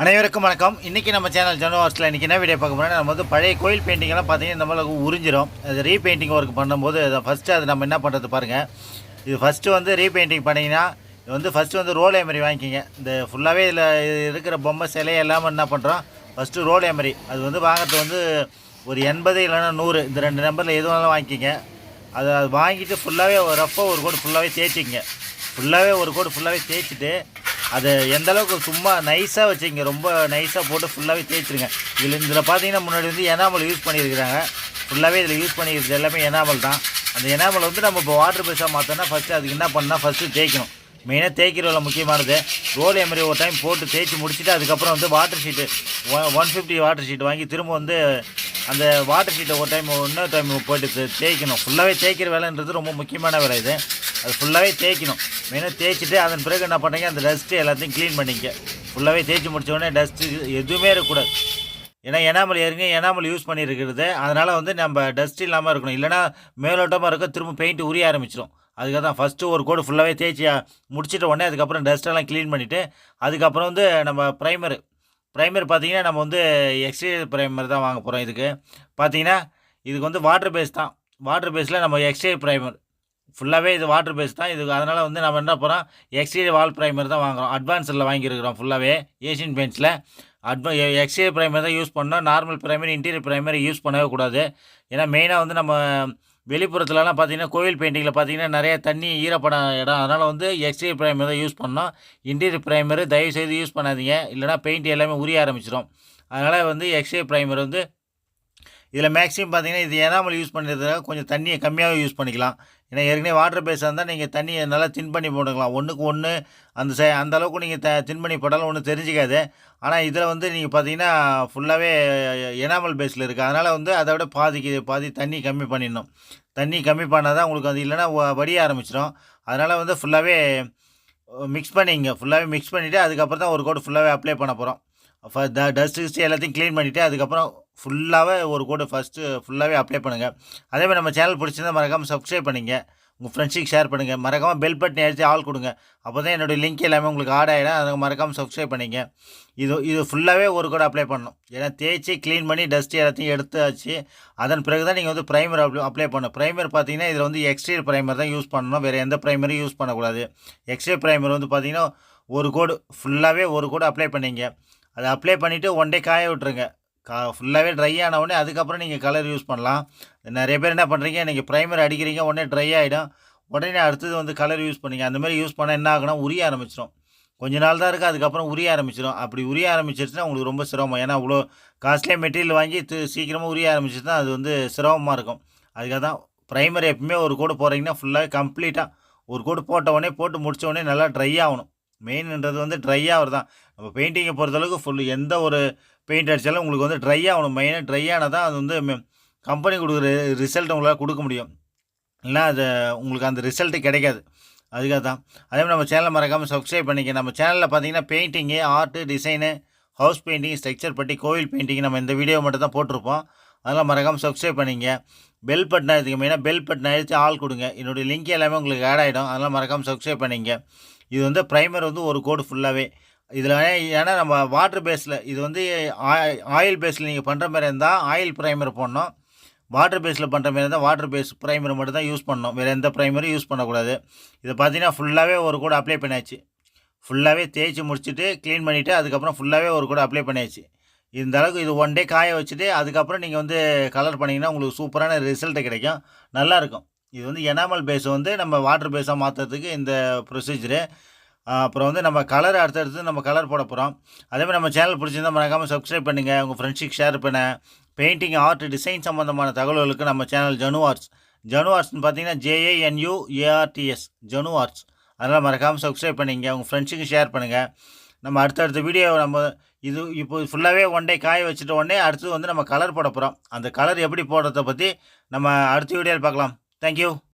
அனைவருக்கும் வணக்கம். இன்றைக்கி நம்ம சேனல் ஜனவார்ஸில் இன்றைக்கி என்ன வீடியோ பார்க்க போகிறோம்னா நம்ம வந்து பழைய கோயில் பெயிண்டிங்கெல்லாம் பார்த்தீங்கன்னா நம்மளுக்கு உறிஞ்சிரும். அது ரீபெயிண்டிங் ஒர்க் பண்ணும்போது அதை ஃபஸ்ட்டு அது நம்ம என்ன பண்ணுறது பாருங்கள் இது ஃபஸ்ட்டு வந்து ரீபெயிண்டிங் பண்ணிங்கன்னா இது வந்து ஃபஸ்ட்டு வந்து ரோல் எமரி வாங்கிக்கிங்க. இந்த ஃபுல்லாகவே இதில் இருக்கிற பொம்மை சிலை எல்லாமே என்ன பண்ணுறோம் ஃபஸ்ட்டு ரோல் எமரி அது வந்து வாங்கிறது வந்து ஒரு எண்பது இல்லைன்னா நூறு. இந்த ரெண்டு நம்பரில் எது வேணாலும் வாங்கிக்கிங்க. அதை அது வாங்கிட்டு ஃபுல்லாகவே ஒரு ரஃப்பாக ஒரு கோடு ஃபுல்லாகவே தேய்ச்சிக்கிங்க. ஃபுல்லாகவே ஒரு கோடு ஃபுல்லாகவே தேய்ச்சிட்டு அதை எந்த அளவுக்கு சும்மா நைஸாக வச்சுங்க ரொம்ப நைஸாக போட்டு ஃபுல்லாகவே தேய்ச்சிருங்க. இதில் இதில் பார்த்தீங்கன்னா முன்னாடி வந்து எனாமல் யூஸ் பண்ணியிருக்கிறாங்க. ஃபுல்லாகவே இதில் யூஸ் பண்ணியிருக்கிறது எல்லாமே எனாமல் தான். அந்த எனாமல் வந்து நம்ம இப்போ வாட்டர் பேஸாக மாற்றோன்னா ஃபஸ்ட்டு அதுக்கு என்ன பண்ணால் ஃபஸ்ட்டு தேய்க்கணும். மெயினாக தேய்க்கிறதுல முக்கியமானது ரோல் எமரி ஒரு டைம் போட்டு தேய்ச்சி முடிச்சுட்டு அதுக்கப்புறம் வந்து water sheet one fifty water sheet வாங்கி திரும்ப வந்து அந்த வாட்டர் ஷீட்டை ஒரு டைம் இன்னொரு டைம் போட்டு தேய்க்கணும். ஃபுல்லாகவே தேய்க்கிற வேலைன்றது ரொம்ப முக்கியமான வேலை இது. அது ஃபுல்லாகவே தேய்க்கணும். மெயினாக தேய்ச்சிட்டு அதன் பிறகு என்ன பண்ணுறீங்க அந்த டஸ்ட்டு எல்லாத்தையும் க்ளீன் பண்ணிக்க ஃபுல்லாகவே தேய்ச்சி முடித்தோடனே டஸ்ட்டு எதுவுமே இருக்கக்கூடாது. ஏன்னா எனாமல் ஏறுங்க எனாமல் யூஸ் பண்ணியிருக்கிறது அதனால் வந்து நம்ம டஸ்ட் இல்லாமல் இருக்கணும். இல்லைனா மேலோட்டமாக இருக்க திரும்ப பெயிண்ட் உரிய ஆரம்பிச்சிடும் அதுக்காக தான் ஃபஸ்ட்டு ஒரு கோடு ஃபுல்லாகவே தேய்ச்சி முடிச்சிட்ட உடனே அதுக்கப்புறம் டஸ்ட்டெல்லாம் க்ளீன் பண்ணிவிட்டு அதுக்கப்புறம் வந்து நம்ம ப்ரைமரு ப்ரைமர் பார்த்திங்கன்னா நம்ம வந்து எக்ஸ்டீரியர் ப்ரைமர் தான் வாங்க போகிறோம் இதுக்கு. பார்த்தீங்கன்னா இதுக்கு வந்து வாட்டர் பேஸ் தான். வாட்டர் பேஸில் நம்ம எக்ஸ்டீரியர் ப்ரைமர் ஃபுல்லாகவே இது வாட்டர் பேஸ் தான். இதுக்கு அதனால் வந்து நம்ம என்ன போகிறோம் எக்ஸ்டீரியர் வால் ப்ரைமர் தான் வாங்குறோம். அட்வான்ஸில் வாங்கியிருக்கிறோம் ஃபுல்லாகவே ஏஷியன் பெயிண்ட்ஸில் அட்வா எக்ஸ்டீரியர் ப்ரைமர் தான் யூஸ் பண்ணோம். Normal primer interior primary use பண்ணவே கூடாது. ஏன்னா மெயினாக வந்து நம்ம வெளிப்புறத்துலலாம் பார்த்தீங்கன்னா கோவில் பெயிண்டிங்கில் பார்த்தீங்கன்னா நிறைய தண்ணி ஈரப்படம் இடம். அதனால் வந்து எக்ஸ்டீரியர் ப்ரைமர் தான் யூஸ் பண்ணோம். இன்டீரியர் ப்ரைமர் தயவு செய்து யூஸ் பண்ணாதீங்க. இல்லைனா பெயிண்ட் எல்லாமே உரிய ஆரம்பிச்சிடும் அதனால் வந்து எக்ஸ்டீரியர் ப்ரைமர் வந்து இதில் மேக்ஸிமம் பார்த்தீங்கன்னா இது எனாமல் யூஸ் பண்ணுறதுக்காக கொஞ்சம் தண்ணியை கம்மியாகவே யூஸ் பண்ணிக்கலாம். ஏன்னா ஏற்கனவே வாட்டர் பேஸாக இருந்தால் நீங்கள் தண்ணியை நல்லா தின் பண்ணி போட்டுக்கலாம். ஒன்றுக்கு ஒன்று அந்த சை அந்த அளவுக்கு நீங்கள் த தின் பண்ணி போட்டாலும் ஒன்றும் தெரிஞ்சிக்காது. ஆனால் இதில் வந்து நீங்கள் பார்த்தீங்கன்னா ஃபுல்லாகவே எனாமல் பேஸில் இருக்குது அதனால் வந்து அதை விட பாதிக்கு பாதி தண்ணி கம்மி பண்ணிடணும். தண்ணி கம்மி பண்ணால் தான் உங்களுக்கு அது இல்லைன்னா வடிய ஆரம்பிச்சிடும். அதனால் வந்து ஃபுல்லாகவே மிக்ஸ் பண்ணிங்க. ஃபுல்லாகவே மிக்ஸ் பண்ணிவிட்டு அதுக்கப்புறம் தான் ஒரு கோட் ஃபுல்லாகவே அப்ளை பண்ண போகிறோம் ட டஸ்ட் கிஸ்ட்டு எல்லாத்தையும் க்ளீன் பண்ணிவிட்டு அதுக்கப்புறம் ஃபுல்லாகவே ஒரு கோடு ஃபஸ்ட்டு ஃபுல்லாகவே அப்ளை பண்ணுங்கள் அதே மாதிரி நம்ம சேனல் பிடிச்சிருந்தா மறக்காமல் சப்ஸ்கிரைப் பண்ணிங்க. உங்கள் ஃப்ரெண்ட்ஸுக்கு ஷேர் பண்ணுங்கள் மறக்காமல் பெல் பட்டன் அடித்து ஆள் கொடுங்க. அப்போ தான் என்னுடைய லிங்க் எல்லாமே உங்களுக்கு ஆட் ஆகிடும் அதை மறக்காமல் சப்ஸ்கிரைப் பண்ணிங்க. இது இது ஃபுல்லாகவே ஒரு கூட அப்ளை பண்ணணும். ஏன்னா தேய்ச்சி க்ளீன் பண்ணி டஸ்ட் எல்லாத்தையும் எடுத்தாச்சு. அதன் பிறகு தான் நீங்கள் வந்து ப்ரைமர் அப்ளை அப்ளை பண்ணணும். ப்ரைமர் பார்த்தீங்கன்னா இதில் வந்து எக்ஸ்டீரியர் ப்ரைமர் தான் யூஸ் பண்ணணும். வேறு எந்த ப்ரைமரும் யூஸ் பண்ணக்கூடாது. எக்ஸ்டீரியர் ப்ரைமர் வந்து பார்த்தீங்கன்னா ஒரு கோடு ஃபுல்லாகவே ஒரு கோடு அப்ளை பண்ணிங்க. அதை அப்ளை பண்ணிவிட்டு ஒன் டே காய விட்டுருங்க. கா ஃபுல்லாகவே ட்ரை ஆன உடனே அதுக்கப்புறம் நீங்கள் கலர் யூஸ் பண்ணலாம். நிறைய பேர் என்ன பண்ணுறீங்க நீங்கள் ப்ரைமர் அடிக்கிறீங்க உடனே ட்ரை ஆகிடும் உடனே அடுத்தது வந்து கலர் யூஸ் பண்ணிங்க. அந்த மாதிரி யூஸ் பண்ணால் என்ன ஆகுனா உரிய ஆரம்பிச்சிடும் கொஞ்ச நாள் தான் இருக்குது அதுக்கப்புறம் உரிய ஆரம்பிச்சிடும் அப்படி உரிய ஆரம்பிச்சிருச்சுன்னா உங்களுக்கு ரொம்ப சிரமம். ஏன்னா அவ்வளோ காஸ்ட்லியாக மெட்டீரியல் வாங்கி சீக்கிரமாக உரிய ஆரம்பிச்சிச்சுன்னா அது வந்து சிரமமாக இருக்கும். அதுக்காக தான் ப்ரைமர் எப்பவுமே ஒரு கோடு போகிறீங்கன்னா ஃபுல்லாக கம்ப்ளீட்டாக ஒரு கோடு போட்ட உடனே போட்டு முடித்த உடனே நல்லா ட்ரை ஆகணும். மெயின்ன்றது வந்து ட்ரை ஆகிறது தான். நம்ம பெயிண்டிங்கை பொறுத்தளவுக்கு ஃபுல் எந்த ஒரு பெயிண்ட் அடித்தாலும் உங்களுக்கு வந்து ட்ரை ஆகணும். மெயினாக ட்ரை ஆனால் தான் அது வந்து கம்பெனி கொடுக்குற ரிசல்ட் உங்களால் கொடுக்க முடியும். இல்லைனா அது உங்களுக்கு அந்த ரிசல்ட்டு கிடைக்காது. அதுக்காக தான். அதே மாதிரி நம்ம சேனலை மறக்காமல் சப்ஸ்கிரைப் பண்ணிக்க. நம்ம சேனலில் பார்த்தீங்கன்னா painting art design house painting structure பட்டி கோவில் பெயிண்டிங் நம்ம இந்த வீடியோ மட்டும் தான் போட்டிருப்போம். அதெல்லாம் மறக்காமல் சப்ஸ்கிரைப் பண்ணிங்க. பெல் பட்டன் அழுத்திங்க மெயினாக பெல் பட்டன் அழுத்தி ஆள் கொடுங்க. என்னுடைய லிங்க் எல்லாமே உங்களுக்கு ஆட் ஆகிடும் அதெல்லாம் மறக்காமல் சப்ஸ்கிரைப் பண்ணிங்க. இது வந்து ப்ரைமர் வந்து ஒரு கோடு ஃபுல்லாகவே இதில் ஏன்னா நம்ம வாட்டர் பேஸில் இது வந்து ஆயில் பேஸில் நீங்கள் பண்ணுற மாதிரி இருந்தால் ஆயில் ப்ரைமர் போடணும். வாட்டர் பேஸில் பண்ணுற மாதிரி இருந்தால் வாட்டர் பேஸ் ப்ரைமர் மட்டும் தான் யூஸ் பண்ணணும். வேறு எந்த ப்ரைமரும் யூஸ் பண்ணக்கூடாது. இதை பார்த்தீங்கன்னா ஃபுல்லாகவே ஒரு கூட அப்ளை பண்ணியாச்சு ஃபுல்லாகவே தேய்ச்சி முடிச்சுட்டு க்ளீன் பண்ணிவிட்டு அதுக்கப்புறம் ஃபுல்லாகவே ஒரு கூட அப்ளை பண்ணியாச்சு இந்த அளவுக்கு இது ஒன் டே காய வச்சுட்டு அதுக்கப்புறம் நீங்கள் வந்து கலர் பண்ணிங்கன்னா உங்களுக்கு சூப்பரான ரிசல்ட்டு கிடைக்கும். நல்லாயிருக்கும் இது வந்து எனாமல் பேஸ் வந்து நம்ம வாட்டர் பேஸாக மாற்றுறதுக்கு இந்த ப்ரொசீஜரு அப்புறம் வந்து நம்ம கலர் அடுத்தடுத்து நம்ம கலர் போட போகிறோம் அதேமாதிரி நம்ம சேனல் பிடிச்சிருந்தா மறக்காமல் சப்ஸ்கிரைப் பண்ணுங்கள் உங்கள் ஃப்ரெண்ட்ஸுக்கு ஷேர் பண்ண. பெயிண்டிங் ஆர்ட் டிசைன் சம்மந்தமான தகவல்களுக்கு நம்ம சேனல் ஜனு ஆர்ட்ஸ் ஜனு ஆர்ட்ஸ்னு பார்த்தீங்கன்னா ஜேஏஎன்யூ ஏஆர்டிஎஸ் ஜனு ஆர்ட்ஸ் அதனால் மறக்காமல் சப்ஸ்கிரைப் பண்ணிங்க. உங்கள் ஃப்ரெண்ட்ஸுக்கு ஷேர் பண்ணுங்கள் நம்ம அடுத்தடுத்த வீடியோ நம்ம இது இப்போ ஃபுல்லாகவே ஒன் டே காய வச்சுட்ட உடனே அடுத்து வந்து நம்ம கலர் போட போகிறோம் அந்த கலர் எப்படி போடுறத பற்றி நம்ம அடுத்த வீடியோவில் பார்க்கலாம். Thank you.